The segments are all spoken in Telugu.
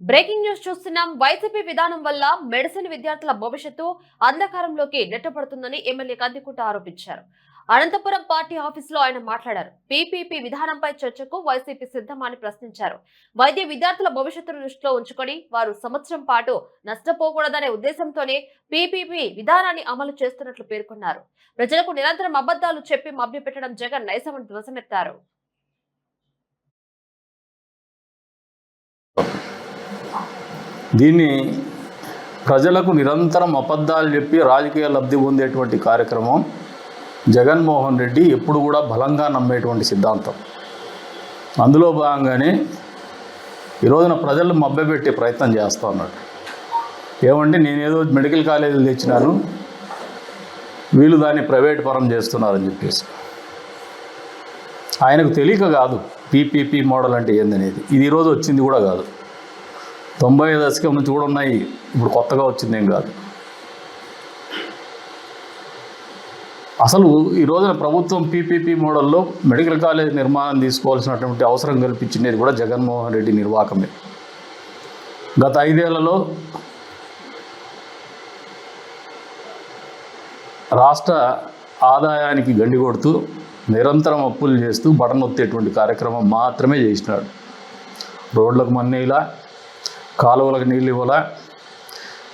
బ్రేకింగ్ న్యూస్ చూస్తున్నాం. వైసీపీ విధానం వల్ల మెడిసిన్ విద్యార్థుల భవిష్యత్తు అంధకారంలోకి నెట్టబడుతుందని ఎమ్మెల్యే కందికుంట ఆరోపించారు. అనంతపురం పార్టీ ఆఫీసులో ఆయన మాట్లాడారు. పీపీపీ విధానంపై చర్చకు వైసీపీ సిద్ధమని ప్రశ్నించారు. వైద్య విద్యార్థుల భవిష్యత్తును దృష్టిలో ఉంచుకొని వారు సంవత్సరం పాటు నష్టపోకూడదనే ఉద్దేశంతోనే పీపీపీ విధానాన్ని అమలు చేస్తున్నట్లు పేర్కొన్నారు. ప్రజలకు నిరంతరం అబద్దాలు చెప్పి మభ్యపెట్టడం జగన్ నైసమని ధ్వసమెత్తారు దీన్ని ప్రజలకు నిరంతరం అబద్ధాలు చెప్పి రాజకీయ లబ్ధి పొందేటువంటి కార్యక్రమం జగన్మోహన్ రెడ్డి ఎప్పుడు కూడా బలంగా నమ్మేటువంటి సిద్ధాంతం. అందులో భాగంగానే ఈ రోజున ప్రజలు మభ్యపెట్టే ప్రయత్నం చేస్తూ ఉన్నాడు. ఏమంటే నేనేదో మెడికల్ కాలేజీలు తెచ్చినాను వీళ్ళు దాన్ని ప్రైవేట్ పరం చేస్తున్నారని చెప్పేసి. ఆయనకు తెలియక కాదు పీపీపీ మోడల్ అంటే ఏందనేది. ఇది ఈరోజు వచ్చింది కూడా కాదు. తొంభై దశకం నుంచి కూడా ఉన్నాయి. ఇప్పుడు కొత్తగా వచ్చింది ఏం కాదు. అసలు ఈ రోజున ప్రభుత్వం పీపీపీ మోడల్లో మెడికల్ కాలేజ్ నిర్మాణం తీసుకోవాల్సినటువంటి అవసరం కల్పించినది కూడా జగన్మోహన్ రెడ్డి నిర్వాహకమే గత ఐదేళ్ళలో రాష్ట్ర ఆదాయానికి గండి కొడుతూ నిరంతరం అప్పులు చేస్తూ బటన్ నొత్తేటువంటి కార్యక్రమం మాత్రమే చేసినాడు. రోడ్లకు మన్నేలా కాలువలకు నీళ్ళు ఇవ్వాల?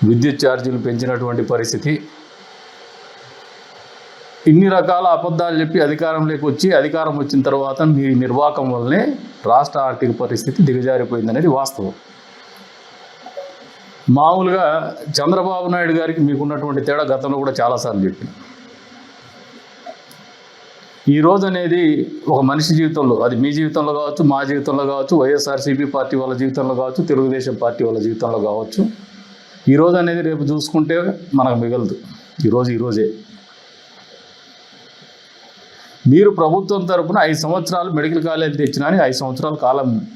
విద్యుత్ ఛార్జీలు పెంచినటువంటి పరిస్థితి. ఇన్ని రకాల అబద్ధాలు చెప్పి అధికారంలోకి వచ్చి అధికారం వచ్చిన తర్వాత మీ నిర్వాహకం వల్లనే రాష్ట్ర ఆర్థిక పరిస్థితి దిగజారిపోయిందనేది వాస్తవం. మామూలుగా చంద్రబాబు నాయుడు గారికి మీకున్నటువంటి తేడా గతంలో కూడా చాలాసార్లు చెప్పిన. ఈ రోజు అనేది ఒక మనిషి జీవితంలో అది మీ జీవితంలో కావచ్చు మా జీవితంలో కావచ్చు వైఎస్ఆర్సీపీ పార్టీ వాళ్ళ జీవితంలో కావచ్చు తెలుగుదేశం పార్టీ వాళ్ళ జీవితంలో కావచ్చు. ఈ రోజు అనేది రేపు చూసుకుంటే మనకు మిగలదు. ఈరోజు ఈరోజే మీరు ప్రభుత్వం తరపున ఐదు సంవత్సరాలు మెడికల్ కాలేజ్ తెచ్చినా ఐదు సంవత్సరాల కాలం